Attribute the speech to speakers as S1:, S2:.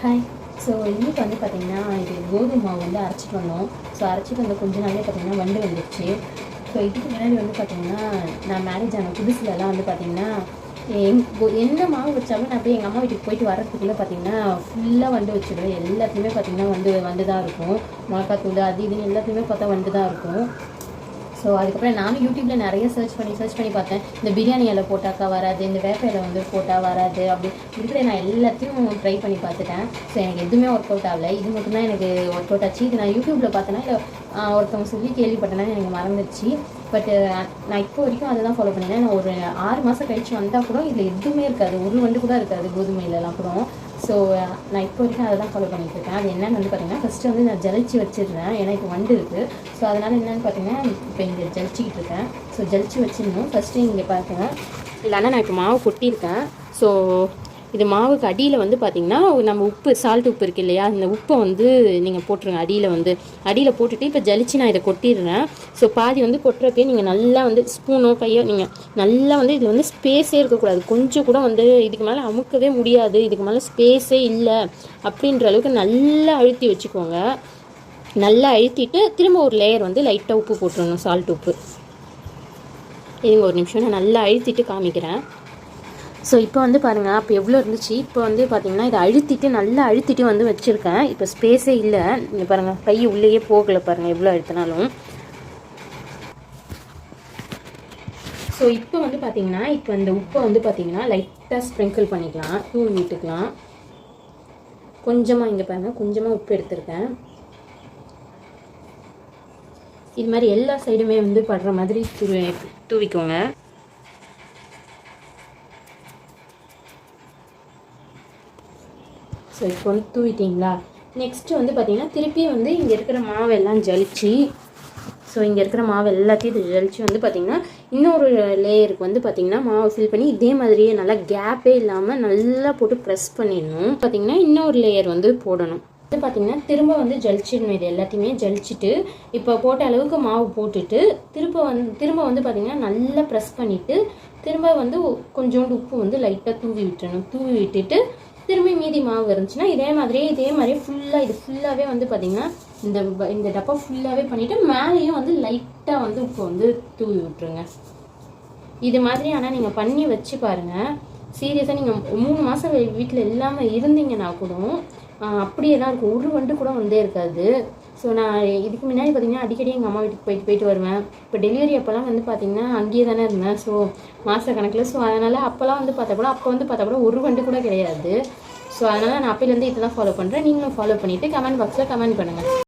S1: Hi so இன்றைக்கி வந்து பார்த்திங்கன்னா இது கோதுமை மாவு வந்து அரைச்சிட்டு வந்தோம். ஸோ அரைச்சிட்டு வந்த கொஞ்ச நாளே பார்த்திங்கன்னா வண்டு வந்துடுச்சு ஸோ இதுக்கு முன்னாடி வந்து பார்த்தீங்கன்னா நான் மேரேஜ் ஆன புதுசுலலாம் வந்து பார்த்திங்கன்னா எங் கோ- என்ன மாவு வச்சாலும் நான் போய் எங்கள் அம்மா வீட்டுக்கு போயிட்டு வர்றதுக்குள்ளே பார்த்தீங்கன்னா ஃபுல்லாக வண்டு வச்சுடுவேன் எல்லாத்தையுமே பார்த்தீங்கன்னா வந்து வந்து தான் இருக்கும். மிளகாத்தூள் அது இதுன்னு எல்லாத்தையுமே பார்த்தா வந்து தான் இருக்கும். ஸோ அதுக்கப்புறம் நானும் யூடியூப்பில் நிறைய சர்ச் பண்ணி சர்ச் பண்ணி பார்த்தேன். இந்த பிரியாணி இலை போட்டாக்கா வராது இந்த வேப்ப இலை வந்து போட்டால் வராது அப்படி. இருக்கிற நான் எல்லாத்தையும் ட்ரை பண்ணி பார்த்துட்டேன். ஸோ எனக்கு எதுவுமே ஒர்க் அவுட் ஆகலை. இது மட்டும்தான் எனக்கு ஒர்க் அவுட் ஆச்சு. இது நான் யூடியூப்பில் பார்த்தேன்னா இல்லை ஒருத்தவங்க சொல்லி கேள்விப்பட்டேன்னா எனக்கு மறந்துடுச்சு. பட் நான் இப்போ வரைக்கும் அதை தான் ஃபாலோ பண்ணினேன் நான் ஒரு ஆறு மாதம் கழிச்சு வந்தால் கூட இதில் எதுவுமே இருக்காது. ஒரு வண்டு கூட இருக்காது கோதுமையிலலாம் கூட. ஸோ uh, நான் இப்போ வரைக்கும் அதை தான் ஃபாலோ பண்ணிகிட்டு இருக்கேன். அது என்னென்னு வந்து பார்த்தீங்கன்னா ஃபஸ்ட்டு வந்து நான் ஜலிச்சு வச்சிடுறேன். ஏன்னா இப்போ வண்டு இருக்குது ஸோ அதனால் என்னன்னு பார்த்தீங்கன்னா இப்போ இங்கே ஜலிச்சிக்கிட்டு இருக்கேன். ஸோ ஜலிச்சு வச்சிடணும். ஃபஸ்ட்டு இங்கே பாருங்க இல்லைன்னா நான் இப்போ மாவு கொட்டியிருக்கேன். ஸோ இது மாவுக்கு அடியில் வந்து பார்த்தீங்கன்னா நம்ம உப்பு சால்ட் உப்பு இருக்குது இல்லையா? இந்த உப்பை வந்து நீங்கள் போட்டுருங்க அடியில் வந்து. அடியில் போட்டுட்டு இப்போ ஜலிச்சு நான் இதை கொட்டிடுறேன். ஸோ பாதி வந்து கொட்டுறப்பே நீங்கள் நல்லா வந்து ஸ்பூனோ கையோ நீங்கள் நல்லா வந்து இது வந்து ஸ்பேஸே இருக்கக்கூடாது கொஞ்சம் கூட வந்து இதுக்கு மேலே அமுக்கவே முடியாது. இதுக்கு மேலே ஸ்பேஸே இல்லை. அப்படின்ற அளவுக்கு நல்லா அழுத்தி வச்சுக்கோங்க. நல்லா அழுத்திட்டு திரும்ப ஒரு லேயர் வந்து லைட்டாக உப்பு போட்டுருணும் சால்ட் உப்பு. இதுங்க ஒரு நிமிஷம். நான் நல்லா அழுத்திட்டு காமிக்கிறேன். ஸோ இப்போ வந்து பாருங்கள் அப்போ எவ்வளோ இருந்துச்சு? இப்போ வந்து பார்த்தீங்கன்னா இதை அழுத்திட்டு நல்லா அழுத்திட்டு வந்து வச்சுருக்கேன். இப்போ ஸ்பேஸே இல்லை. இங்கே பாருங்கள் கை உள்ளேயே போகலை பாருங்கள் எவ்வளோ அழுத்தினாலும். ஸோ இப்போ வந்து பார்த்தீங்கன்னா இப்போ இந்த உப்பை வந்து பார்த்தீங்கன்னா லைட்டாக ஸ்ப்ரிங்கிள் பண்ணிக்கலாம். தூள் விட்டுக்கலாம். கொஞ்சமாக இங்கே பாருங்கள் கொஞ்சமாக உப்பு எடுத்திருக்கேன். இது மாதிரி எல்லா சைடுமே வந்து படுற மாதிரி தூவி தூவிக்கோங்க. ஸோ இப்போ வந்து தூவிட்டிங்களா நெக்ஸ்ட்டு வந்து பார்த்திங்கன்னா திருப்பி வந்து இங்கே இருக்கிற மாவெல்லாம் ஜலிச்சு ஸோ இங்கே இருக்கிற மாவு எல்லாத்தையும் இது ஜலிச்சு வந்து பார்த்திங்கன்னா இன்னொரு லேயருக்கு வந்து பார்த்திங்கன்னா மாவு ஃபில் பண்ணி இதே மாதிரியே நல்லா கேப்பே இல்லாமல் நல்லா போட்டு ப்ரெஸ் பண்ணிடணும். பார்த்தீங்கன்னா இன்னொரு லேயர் வந்து போடணும். வந்து பார்த்தீங்கன்னா திரும்ப வந்து ஜலிச்சிடணும். இது எல்லாத்தையுமே ஜலிச்சுட்டு இப்போ போட்ட அளவுக்கு மாவு போட்டுட்டு திரும்ப வந்து திரும்ப வந்து பார்த்திங்கன்னா நல்லா ப்ரெஸ் பண்ணிவிட்டு திரும்ப வந்து கொஞ்சோண்டு உப்பு வந்து லைட்டாக தூவி விட்டுறணும். தூவி விட்டுட்டு திரும்பி மீதி மாவு இருந்துச்சுன்னா இதே மாதிரியே இதே மாதிரியே ஃபுல்லாக இது ஃபுல்லாகவே வந்து பார்த்தீங்கன்னா இந்த இந்த டப்பா ஃபுல்லாகவே பண்ணிவிட்டு மேலேயும் வந்து லைட்டாக வந்து உப்பு வந்து தூவி விட்டுருங்க. இது மாதிரி ஆனால் நீங்கள் பண்ணி வச்சு பாருங்கள் சீரியஸாக நீங்கள் மூணு மாதம் வீட்டில் இல்லாமல் இருந்தீங்கன்னா கூட அப்படியே தான் இருக்கும். ஒரு வண்டு கூட வந்தே இருக்காது. ஸோ நான் இதுக்கு முன்னாடி பார்த்தீங்கன்னா அடிக்கடி எங்கள் அம்மா வீட்டுக்கு போயிட்டு போயிட்டு வருவேன். இப்போ டெலிவரி அப்போல்லாம் வந்து பார்த்திங்கன்னா அங்கேயே தானே இருந்தேன். ஸோ மாத கணக்கில். ஸோ அதனால் அப்போல்லாம் வந்து பார்த்தா கூட அப்போ வந்து பார்த்தா கூட ஒரு வண்டு கூட கிடையாது. ஸோ அதனால் நான் அப்போலேருந்து இதை தான் ஃபாலோ பண்ணுறேன் நீங்களும் ஃபாலோ பண்ணிவிட்டு கமெண்ட் பாக்ஸில் கமெண்ட் பண்ணுங்கள்